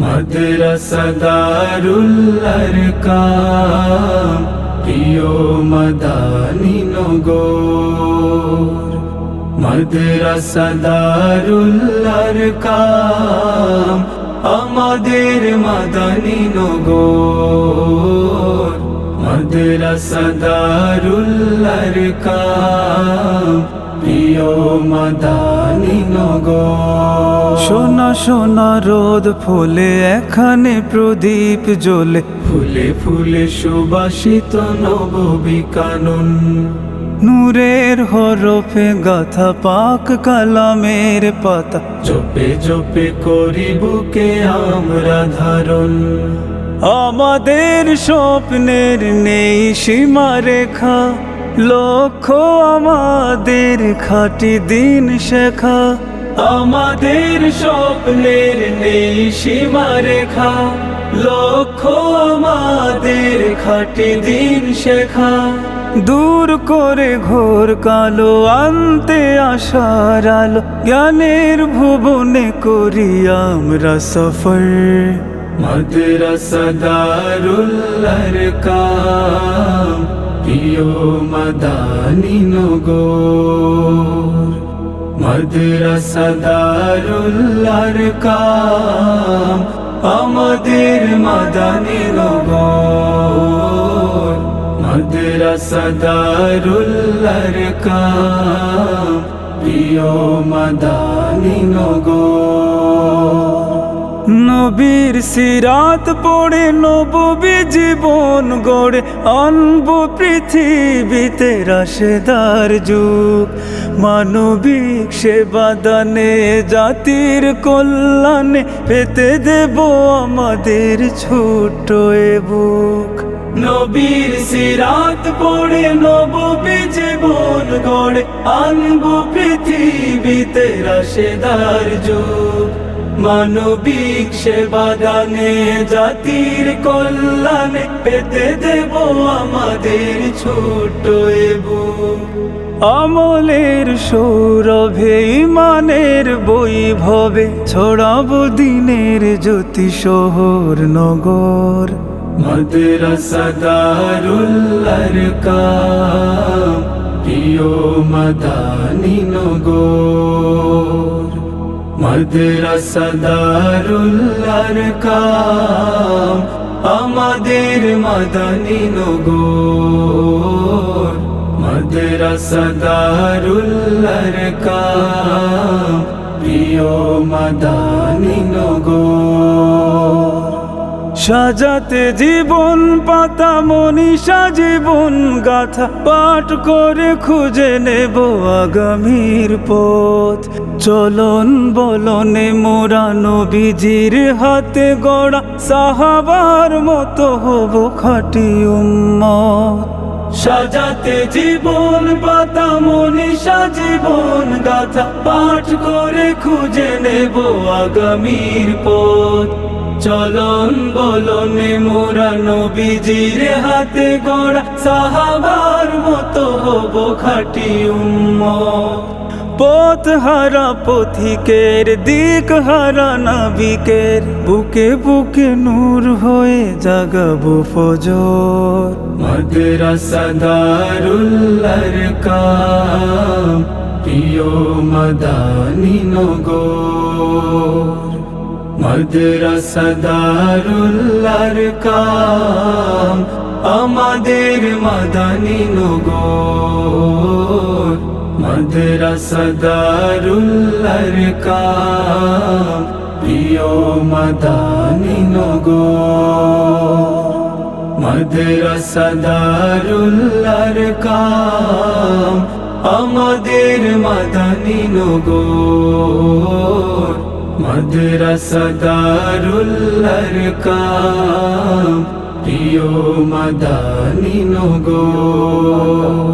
মাদ্রাসা দারুল্লার কাম প্রিয় মাদানী নগর মাদ্রাসা দারুল্লার কাম আমাদের মাদানী নগর মাদ্রাসা দারুল্লার কাম প্রিয় মাদানী নগর সোনা সোনা রোদ ফুলে এখানে প্রদীপ জ্বলে। ফুলে ফুলে সুবাসিত নববী কানন নূরের হরফে গাথা পাক কালামের পাতা। জপে জপে করি বুকে আমরা ধারণ। আমাদের স্বপ্নের নেই সীমা রেখা লক্ষ্য আমাদের খাটি দিন শেখা। আমাদের স্বপ্নের নেই সীমা রেখা লক্ষ্য আমাদের খাটি দিন শেখা। দূর করে ঘোর কালো, আনতে আশার আলো, জ্ঞানের ভুবনে করি আমরা সফর। মাদ্রাসা কাম, প্রিয় মাদানী নগর। মাদ্রাসা দারুল্লার কাম আমাদের মাদানী নগর। মাদ্রাসা দারুল্লার কাম, প্রিয় মাদানী নগর। নবীর সিরাত পড়ে নববী জীবন গড়ে, আনব পৃথিবীতে রাশেদার যুগ। মানবিক সেবাদানে জাতির কল্যাণে পেতে দেব আমাদের ছোট এ বুক। নবীর সিরাত পড়ে নববী জীবন গড়ে, আনব পৃথিবীতে রাশেদার যুগ। মানবিক সেবা দানে, জাতির কল্যাণে পেতে দেব আমাদের ছোট এ বুক। আমলের সৌরভে, ইমানের বৈভবে ছড়াবো দিনের জ্যোতি শহর নগর। মাদ্রাসা দারুল্লার কাম প্রিয় মাদানী নগর। মাদ্রাসা দারুল্লার কাম আমাদের মদনী নগর। মাদ্রাসা দারুল্লার কাম প্রিয় মাদানী নগর। সাজাতে জীবন পাতা, মনীষা জীবন গাথা, পাঠ করে খুঁজে নেব আগামীর পথ। চলন বলনে মোরা নবীজির হাতে গড়া, সাহাবার মতো হব খাটি উম্মত। সাজাতে জীবন পাতা, মনীষা জীবন গাথা, পাঠ করে খুঁজে নেব আগামীর পথ। চলন বলনে মোরা নবীজির হাতে গড়া সাহাবার মতো হব খাটি উম্মত। পথ হারা পথিকের, দিক হারা নাবিকের, বুকে বুকে নূর হয়ে জাগাবো ফজর। মাদ্রাসা দারুল্লার কাম, প্রিয় মাদানী নগর। মাদ্রাসা দারুল্লার কাম আমাদের মাদানী নগর। মাদ্রাসা দারুল্লার কাম প্রিয় মাদানী নগর। মাদ্রাসা দারুল্লার কাম আমাদের মাদানী নগর। মাদ্রাসা দারুল্লার কাম প্রিয় মাদানী নগর